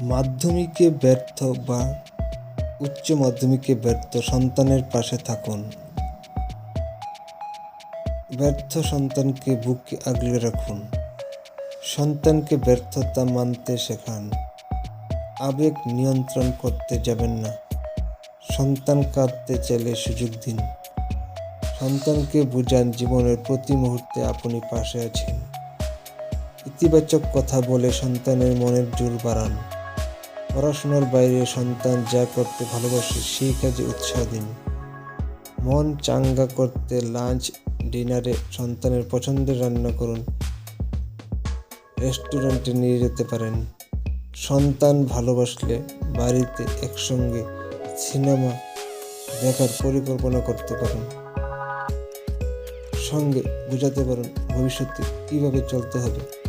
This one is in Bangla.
মাধ্যমিকে ব্যর্থ বা উচ্চ মাধ্যমিকে ব্যর্থ সন্তানের পাশে থাকুন। ব্যর্থ সন্তানকে বুকে আগলে রাখুন। সন্তানকে ব্যর্থতা মানতে শেখান। আবেগ নিয়ন্ত্রণ করতে যাবেন না। সন্তান কাঁদতে চাইলে সুযোগ দিন। সন্তানকে বুঝান জীবনের প্রতি মুহূর্তে আপনি পাশে আছেন। ইতিবাচক কথা বলে সন্তানের মনের জোর বাড়ান। পড়াশোনার বাইরে সন্তান যা করতে ভালোবাসে, সেই কাজে উৎসাহ দিন। মন চাঙ্গা করতে লাঞ্চ, ডিনারে সন্তানের পছন্দের রান্না করুন। রেস্টুরেন্টে নিয়ে যেতে পারেন। সন্তান ভালোবাসলে বাড়িতে একসঙ্গে সিনেমা দেখার পরিকল্পনা করতে পারেন। সঙ্গে বোঝাতে পারেন। ভবিষ্যতে কীভাবে চলতে হবে?